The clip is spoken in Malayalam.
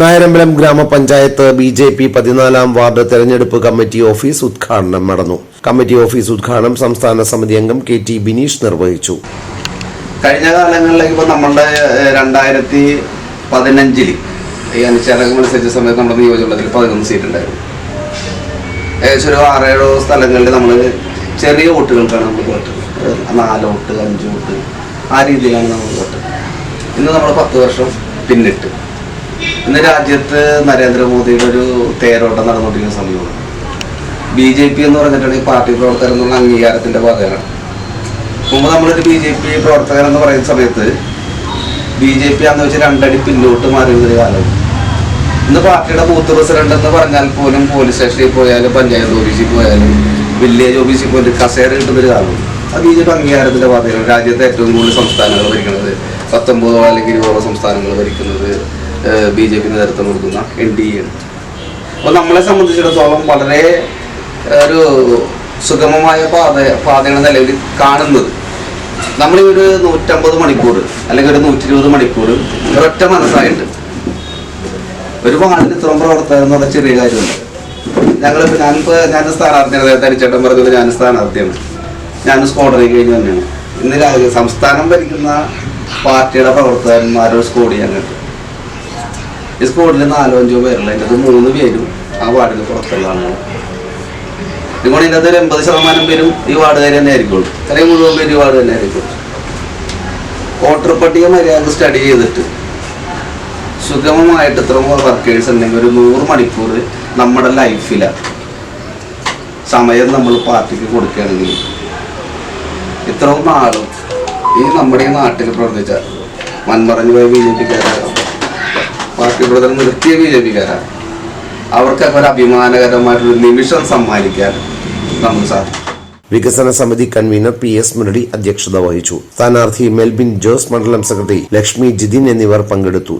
നായരമ്പലം ഗ്രാമപഞ്ചായത്ത് ബി ജെ പി പതിനാലാം വാർഡ് തെരഞ്ഞെടുപ്പ് കമ്മിറ്റി ഓഫീസ് ഉദ്ഘാടനം നടന്നു. കമ്മിറ്റി ഓഫീസ് ഉദ്ഘാടനം സംസ്ഥാന സമിതി അംഗം കെ ടി ബിനീഷ് നിർവഹിച്ചു. കഴിഞ്ഞ കാലങ്ങളിലേക്ക് ഇപ്പോൾ നമ്മളുടെ രണ്ടായിരത്തി പതിനഞ്ചിൽ ഈ അനുച്ഛേദകം അനുസരിച്ച സമയത്ത് നമ്മുടെ നിയോജകത്തിൽ പതിനൊന്ന് സീറ്റ് ഉണ്ടായിരുന്നു. ഏകദേശം ഒരു ആറേഴോ സ്ഥലങ്ങളിൽ നമ്മൾ ചെറിയ വോട്ടുകൾക്കാണ് നമ്മൾ വോട്ട്. നാല് വോട്ട് അഞ്ച് വോട്ട് ആ രീതിയിലാണ് നമ്മൾ വോട്ട്. ഇന്ന് നമ്മൾ പത്ത് വർഷം പിന്നിട്ട്. ഇന്ന് രാജ്യത്ത് നരേന്ദ്രമോദിയുടെ ഒരു തേരോട്ടം നടന്നുകൊണ്ടിരിക്കുന്ന സമയമാണ്. ബി ജെ പി എന്ന് പറഞ്ഞിട്ടുണ്ടെങ്കിൽ പാർട്ടി പ്രവർത്തകർ എന്നുള്ള അംഗീകാരത്തിന്റെ ഭാഗമാണ് മുമ്പ് നമ്മളൊരു ബി ജെ പി പ്രവർത്തകൻ എന്ന് പറയുന്ന സമയത്ത് ബി ജെ പി ആന്ന് വെച്ചാൽ രണ്ടടി പിന്നോട്ട് മാറിയൊരു കാലം. ഇന്ന് പാർട്ടിയുടെ ബൂത്ത് പ്രസിഡന്റ് എന്ന് പറഞ്ഞാൽ പോലും പോലീസ് സ്റ്റേഷനിൽ പോയാലും പഞ്ചായത്ത് ഓഫീസിൽ പോയാലും വില്ലേജ് ഓഫീസിൽ പോയിട്ട് കസേര കിട്ടുന്നൊരു കാലം. അത് ബി ജെ പി അംഗീകാരത്തിന്റെ ഭാഗമാണ് രാജ്യത്തെ ഏറ്റവും കൂടുതൽ സംസ്ഥാനങ്ങൾ ഭരിക്കുന്നത് പത്തൊമ്പതോ അല്ലെങ്കിൽ ഇരുപതോ സംസ്ഥാനങ്ങൾ ഭരിക്കുന്നത് ബി ജെ പി നേതൃത്വം കൊടുക്കുന്ന എൻ ഡി എ അപ്പൊ അപ്പോൾ നമ്മളെ സംബന്ധിച്ചിടത്തോളം വളരെ ഒരു സുഗമമായ പാത പാതയാണ് നിലവിൽ കാണുന്നത്. നമ്മൾ ഈ ഒരു നൂറ്റമ്പത് മണിക്കൂർ അല്ലെങ്കിൽ ഒരു നൂറ്റി ഇരുപത് മണിക്കൂർ ഒരൊറ്റ മനസ്സായിട്ട് ഒരു വാർഡിന് ഇത്രയും പ്രവർത്തകർ എന്ന് പറഞ്ഞ ചെറിയ കാര്യമുണ്ട് ഞങ്ങളിപ്പോൾ ഞാനിപ്പോൾ ഞാൻ സ്ഥാനാർത്ഥിയാണ് നേരത്തെ അടിച്ചേട്ടൻ പറഞ്ഞത് ഞാൻ സ്ഥാനാർത്ഥിയാണ്. ഞാൻ സ്കോഡറി കഴിഞ്ഞ് തന്നെയാണ് ഇന്ന് സംസ്ഥാനം ഭരിക്കുന്ന പാർട്ടിയുടെ പ്രവർത്തകന്മാരോട് സ്കോഡ് കണ്ടു ഈ സ്പോട്ടിൽ നാലോ അഞ്ചോ പേരുള്ള അതിന്റെ മൂന്ന് പേരും ആ വാർഡിൽ പുറത്തുള്ള ആളാണ് ഇതുകൊണ്ട് ഇതിന്റെ ഒരു എൺപത് ശതമാനം പേരും ഈ വാർഡുകാർ തന്നെ ആയിരിക്കുള്ളൂ. അല്ലെങ്കിൽ മുഴുവൻ പേര് ഈ വാർഡ് തന്നെ ആയിരിക്കും വോട്ടർ പട്ടിക മര്യാദ സ്റ്റഡി ചെയ്തിട്ട് സുഗമമായിട്ട് ഇത്ര വർക്കേഴ്സ് ഉണ്ടെങ്കിൽ ഒരു നൂറ് മണിക്കൂർ നമ്മുടെ ലൈഫില സമയം നമ്മൾ പാർട്ടിക്ക് കൊടുക്കുകയാണെങ്കിൽ ഇത്രയും നാളും ഈ നമ്മുടെ ഈ നാട്ടിൽ പ്രവർത്തിച്ച മൺമറഞ്ഞു പോയ ബി ജെ പിക്കാരാണ് പാർട്ടി പ്രവർത്തനം നിർത്തിയ ബി ജെ അവർക്കൊക്കെ ഒരു അഭിമാനകരമായിട്ടൊരു നിമിഷം സമ്മാനിക്കാൻ നമുക്ക് സാധിക്കും. വികസന സമിതി കൺവീനർ പി എസ് മുരളി അധ്യക്ഷത വഹിച്ചു. സ്ഥാനാർത്ഥി മെൽബിൻ ജോസ് മണ്ഡലം സെക്രട്ടറി ലക്ഷ്മി ജിതിൻ എന്നിവർ പങ്കെടുത്തു.